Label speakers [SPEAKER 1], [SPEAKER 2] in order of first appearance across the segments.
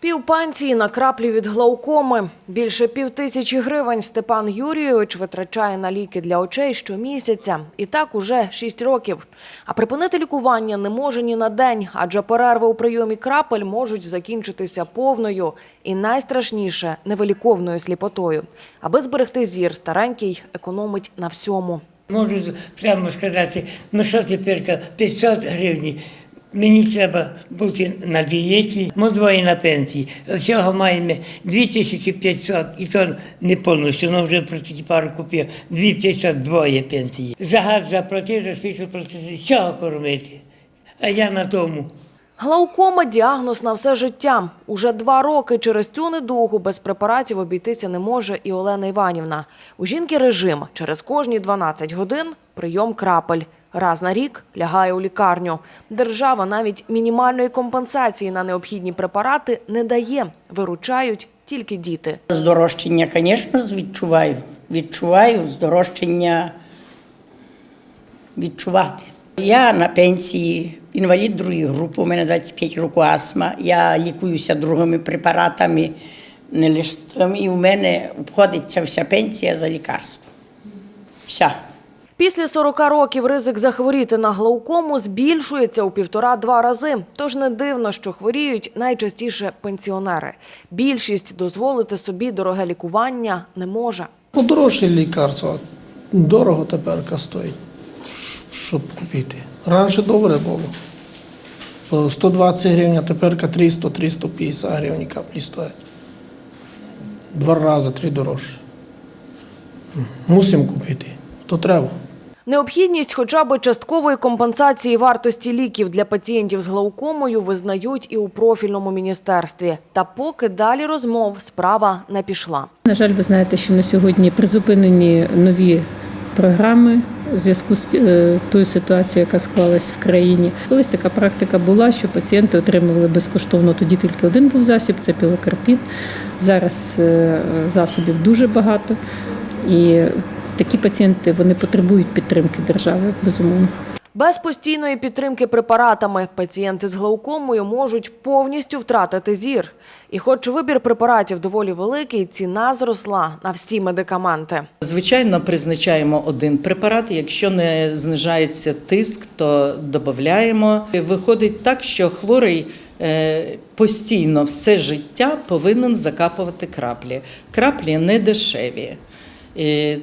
[SPEAKER 1] Півпенсії на краплі від глаукоми. Більше пів тисячі гривень Степан Юрійович витрачає на ліки для очей щомісяця. І так уже шість років. А припинити лікування не може ні на день, адже перерви у прийомі крапель можуть закінчитися повною і найстрашніше невиліковною сліпотою. Аби зберегти зір, старенький економить на всьому.
[SPEAKER 2] Можу прямо сказати, ну що тепер 500 гривень. Мені треба бути на дієті, ми двоє на пенсії. Всього маємо 2500, і то не повністю, ну вже про пару купив. 2500 двоє пенсії. За газ заплатив, за світло платити, чого кормити? А я на тому.
[SPEAKER 1] Глаукома – діагноз на все життя. Уже два роки через цю недугу без препаратів обійтися не може і Олена Іванівна. У жінки режим. Через кожні 12 годин – прийом крапель. Раз на рік лягає у лікарню. Держава навіть мінімальної компенсації на необхідні препарати не дає. Виручають тільки діти.
[SPEAKER 3] Здорожчання, звісно, відчуваю. Відчуваю здорожчання відчувати. Я на пенсії, інвалід другої групи, у мене 25 років астма. Я лікуюся другими препаратами, не лише і в мене обходиться вся пенсія за лікарство. Вся.
[SPEAKER 1] Після 40 років ризик захворіти на глаукому збільшується у півтора-два рази. Тож не дивно, що хворіють найчастіше пенсіонери. Більшість дозволити собі дороге лікування не може.
[SPEAKER 4] Подорожче лікарство, дорого тепер стоїть, щоб купити. Раніше добре було. По 120 гривень, а тепер 300-350 гривень каплі стоять. Два рази, три дорожче. Мусимо купити, то треба.
[SPEAKER 1] Необхідність хоча б часткової компенсації вартості ліків для пацієнтів з глаукомою визнають і у профільному міністерстві. Та поки далі розмов справа не пішла.
[SPEAKER 5] На жаль, ви знаєте, що на сьогодні призупинені нові програми у зв'язку з е, тою ситуацією, яка склалась в країні. Колись така практика була, що пацієнти отримували безкоштовно тоді тільки один був засіб це пілокарпін. Зараз е, засобів дуже багато. І такі пацієнти вони потребують підтримки держави, безумовно.
[SPEAKER 1] Без постійної підтримки препаратами пацієнти з глаукомою можуть повністю втратити зір. І хоч вибір препаратів доволі великий, ціна зросла на всі медикаменти.
[SPEAKER 6] Звичайно, призначаємо один препарат. Якщо не знижається тиск, то додаємо. Виходить так, що хворий е, постійно все життя повинен закапувати краплі. Краплі не дешеві.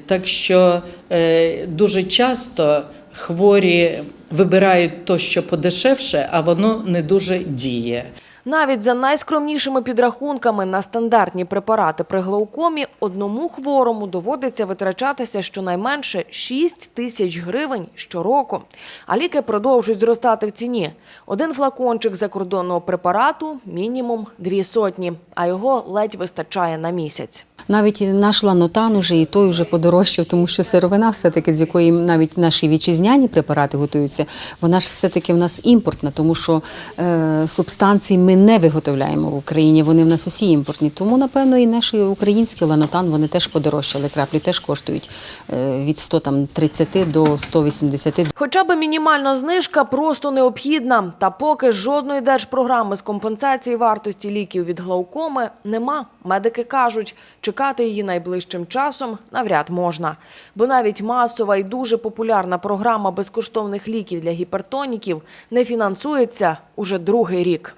[SPEAKER 6] Так що е, дуже часто хворі вибирають то, що подешевше, а воно не дуже діє.
[SPEAKER 1] Навіть за найскромнішими підрахунками на стандартні препарати при глаукомі одному хворому доводиться витрачатися щонайменше 6 тисяч гривень щороку. А ліки продовжують зростати в ціні. Один флакончик закордонного препарату – мінімум дві сотні, а його ледь вистачає на місяць.
[SPEAKER 7] Навіть наш ланотан уже і той вже подорожчав, тому що сировина, все-таки з якої навіть наші вітчизняні препарати готуються, вона ж все-таки в нас імпортна, тому що е, субстанції ми не виготовляємо в Україні, вони в нас усі імпортні. Тому, напевно, і наші українські ланотан вони теж подорожчали. Краплі теж коштують е, від 130 до 180.
[SPEAKER 1] Хоча б мінімальна знижка просто необхідна. Та поки жодної держпрограми з компенсації вартості ліків від глаукоми нема. Медики кажуть, чекати її найближчим часом навряд можна. Бо навіть масова і дуже популярна програма безкоштовних ліків для гіпертоніків не фінансується уже другий рік.